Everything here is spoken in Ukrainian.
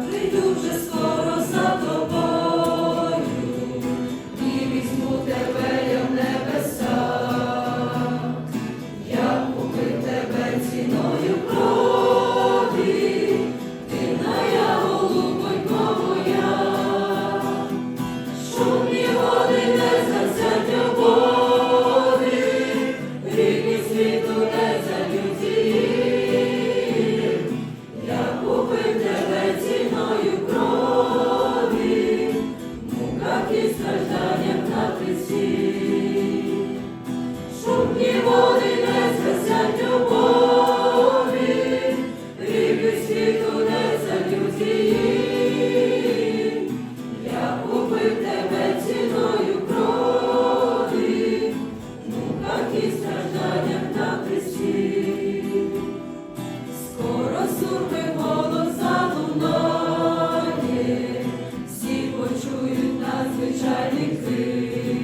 Прийду Надзвичайний крик.